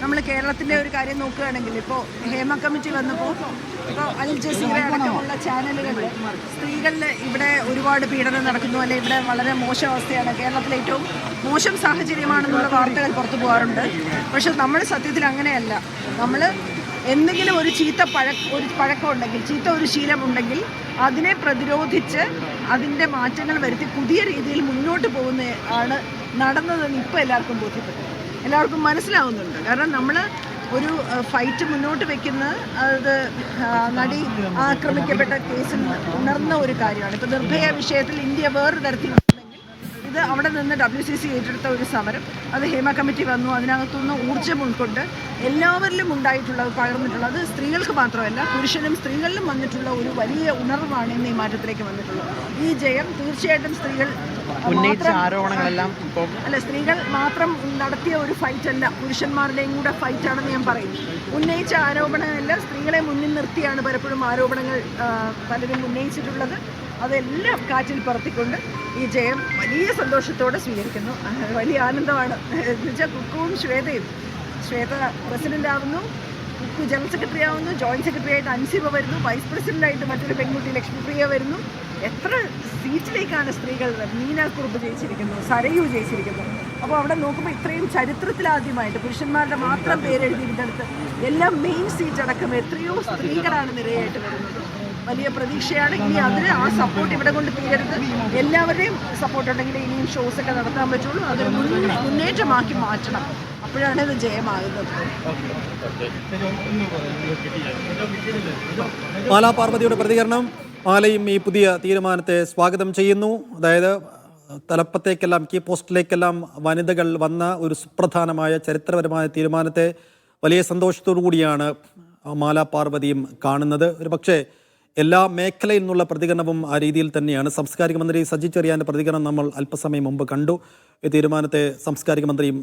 നമ്മൾ കേരളത്തിന്റെ ഒരു കാര്യം നോക്കുകയാണെങ്കിൽ ഇപ്പോൾ ഹേമ കമ്മിറ്റി വന്നപ്പോൾ ഇപ്പോൾ അൽ ജസീറ അടക്കമുള്ള ചാനലുകളിൽ സ്ത്രീകളിൽ ഇവിടെ ഒരുപാട് പീഡനം നടക്കുന്നു. അല്ലെങ്കിൽ ഇവിടെ വളരെ മോശം അവസ്ഥയാണ് കേരളത്തിലെ ഏറ്റവും മോശം സാഹചര്യമാണെന്നുള്ള വാർത്തകൾ പുറത്തു പോകാറുണ്ട്. പക്ഷെ നമ്മൾ സത്യത്തിൽ അങ്ങനെയല്ല. നമ്മൾ എന്തെങ്കിലും ഒരു ചീത്ത പഴ ഒരു പഴക്കം ഉണ്ടെങ്കിൽ ചീത്ത ഒരു ശീലമുണ്ടെങ്കിൽ അതിനെ പ്രതിരോധിച്ച് അതിന്റെ മാറ്റങ്ങൾ വരുത്തി പുതിയ രീതിയിൽ മുന്നോട്ട് പോകുന്ന ആണ് നടന്നതെന്ന് ഇപ്പോൾ എല്ലാവർക്കും ബോധ്യപ്പെട്ടു. എല്ലാവർക്കും മനസ്സിലാവുന്നുണ്ട്. കാരണം നമ്മൾ ഒരു ഫൈറ്റ് മുന്നോട്ട് വെക്കുന്ന അത് നടി ആക്രമിക്കപ്പെട്ട കേസിൽ ഉണർന്ന ഒരു കാര്യമാണ്. ഇപ്പോൾ നിർഭയ വിഷയത്തിൽ ഇന്ത്യ വേറൊരു തരത്തിൽ അവിടെ നിന്ന് ഡബ്ല്യു സി സി ഏറ്റെടുത്ത ഒരു സമരം. അത് ഹേമ കമ്മിറ്റി വന്നു. അതിനകത്തുനിന്ന് ഊർജം ഉൾക്കൊണ്ട് എല്ലാവരിലും ഉണ്ടായിട്ടുള്ളത് പകർന്നിട്ടുള്ളത് സ്ത്രീകൾക്ക് മാത്രമല്ല പുരുഷനും സ്ത്രീകളിലും വന്നിട്ടുള്ള ഒരു വലിയ ഉണർവാണ് ഇന്ന് ഈ മാറ്റത്തിലേക്ക് വന്നിട്ടുള്ളത്. ഈ ജയം തീർച്ചയായിട്ടും സ്ത്രീകൾ ഉന്നയിച്ച ആരോപണങ്ങളെല്ലാം അല്ല സ്ത്രീകൾ മാത്രം നടത്തിയ ഒരു ഫൈറ്റ് അല്ല പുരുഷന്മാരുടെയും കൂടെ ഫൈറ്റ് ആണെന്ന് ഞാൻ പറയും. ഉന്നയിച്ച ആരോപണങ്ങളെല്ലാം സ്ത്രീകളെ മുന്നിൽ നിർത്തിയാണ് പലപ്പോഴും ആരോപണങ്ങൾ പലരും ഉന്നയിച്ചിട്ടുള്ളത്. അതെല്ലാം കാറ്റിൽ പറത്തിക്കൊണ്ട് ഈ ജയം വലിയ സന്തോഷത്തോടെ സ്വീകരിക്കുന്നു. വലിയ ആനന്ദമാണ്. എന്നുവെച്ചാൽ കുക്കുവും ശ്വേതയും. ശ്വേത പ്രസിഡന്റ് ആവുന്നു കുക്കു ജനറൽ സെക്രട്ടറി ആവുന്നു ജോയിന്റ് സെക്രട്ടറി ആയിട്ട് അൻസിബ വരുന്നു വൈസ് പ്രസിഡന്റ് ആയിട്ട് മറ്റൊരു പെൺകുട്ടി ലക്ഷ്മിപ്രിയ വരുന്നു. എത്ര സീറ്റിലേക്കാണ് സ്ത്രീകൾ മീന കുറുപ്പ് ജയിച്ചിരിക്കുന്നു സരയു ജയിച്ചിരിക്കുന്നു. അപ്പോൾ അവിടെ നോക്കുമ്പോൾ ഇത്രയും ചരിത്രത്തിലാദ്യമായിട്ട് പുരുഷന്മാരുടെ മാത്രം പേരെഴുതിയിരുന്നിടത്ത് എല്ലാം മെയിൻ സീറ്റ് അടക്കം എത്രയോ സ്ത്രീകളാണ് നിരയായിട്ട് വരുന്നത്. വലിയ പ്രതീക്ഷയാണ്. ഇനി അതിന് ആ സപ്പോർട്ട് ഇവിടെ കൊണ്ട് തീരരുത്. എല്ലാവരുടെയും സപ്പോർട്ട് ഉണ്ടെങ്കിൽ ഇനിയും ഷോസ് ഒക്കെ നടത്താൻ പറ്റുള്ളൂ. മുൻ മുന്നേറ്റമാക്കി മാറ്റണം. അപ്പോഴാണ് ഇത് ജയമാകുന്നത്. മാലാ പാർവതിയുടെ പ്രതികരണം. മാലയും ഈ പുതിയ തീരുമാനത്തെ സ്വാഗതം ചെയ്യുന്നു. അതായത് തലപ്പത്തേക്കെല്ലാം കീ പോസ്റ്റിലേക്കെല്ലാം വനിതകൾ വന്ന ഒരു സുപ്രധാനമായ ചരിത്രപരമായ തീരുമാനത്തെ വലിയ സന്തോഷത്തോടു കൂടിയാണ് മാലാ പാർവതിയും കാണുന്നത്. ഒരു പക്ഷേ എല്ലാ മേഖലയിൽ നിന്നുള്ള പ്രതികരണവും ആ രീതിയിൽ തന്നെയാണ്. സാംസ്കാരിക മന്ത്രി സജി ചെറിയാന്റെ പ്രതികരണം നമ്മൾ അല്പസമയം മുമ്പ് കണ്ടു. ഈ തീരുമാനത്തെ സാംസ്കാരിക മന്ത്രിയും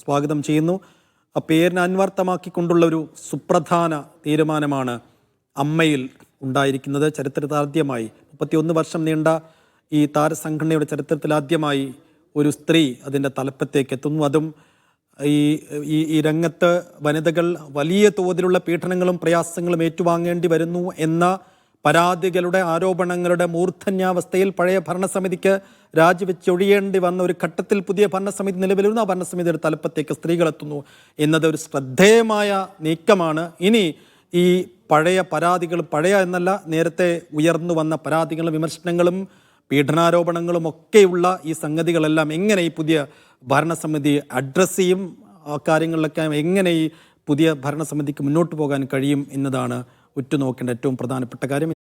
സ്വാഗതം ചെയ്യുന്നു. ആ പേരിനെ അന്വർത്ഥമാക്കിക്കൊണ്ടുള്ള ഒരു സുപ്രധാന തീരുമാനമാണ് അമ്മയിൽ ഉണ്ടായിരിക്കുന്നത്. ചരിത്രത്തിലാദ്യമായി മുപ്പത്തിയൊന്ന് വർഷം നീണ്ട ഈ താരസംഘടനയുടെ ചരിത്രത്തിലാദ്യമായി ഒരു സ്ത്രീ അതിന്റെ തലപ്പത്തേക്ക് എത്തുന്നു. അതും ഈ ഈ ഈ രംഗത്ത് വനിതകൾ വലിയ തോതിലുള്ള പീഡനങ്ങളും പ്രയാസങ്ങളും ഏറ്റുവാങ്ങേണ്ടി വരുന്നു എന്ന പരാതികളുടെ ആരോപണങ്ങളുടെ മൂർധന്യാവസ്ഥയിൽ പഴയ ഭരണസമിതിക്ക് രാജിവെച്ചൊഴിയേണ്ടി വന്ന ഒരു ഘട്ടത്തിൽ പുതിയ ഭരണസമിതി നിലവിൽ ഭരണസമിതിയുടെ തലപ്പത്തേക്ക് സ്ത്രീകളെത്തുന്നു എന്നത് ഒരു ശ്രദ്ധേയമായ നീക്കമാണ്. ഇനി ഈ പഴയ പരാതികൾ പഴയ എന്നല്ല നേരത്തെ ഉയർന്നു വന്ന പരാതികളും വിമർശനങ്ങളും പീഡനാരോപണങ്ങളും ഒക്കെയുള്ള ഈ സംഗതികളെല്ലാം എങ്ങനെ ഈ പുതിയ ഭരണസമിതി അഡ്രസ്സ് ചെയ്യും? കാര്യങ്ങളിലൊക്കെ എങ്ങനെ ഈ പുതിയ ഭരണസമിതിക്ക് മുന്നോട്ട് പോകാൻ കഴിയും എന്നതാണ് ഉറ്റുനോക്കേണ്ട ഏറ്റവും പ്രധാനപ്പെട്ട കാര്യം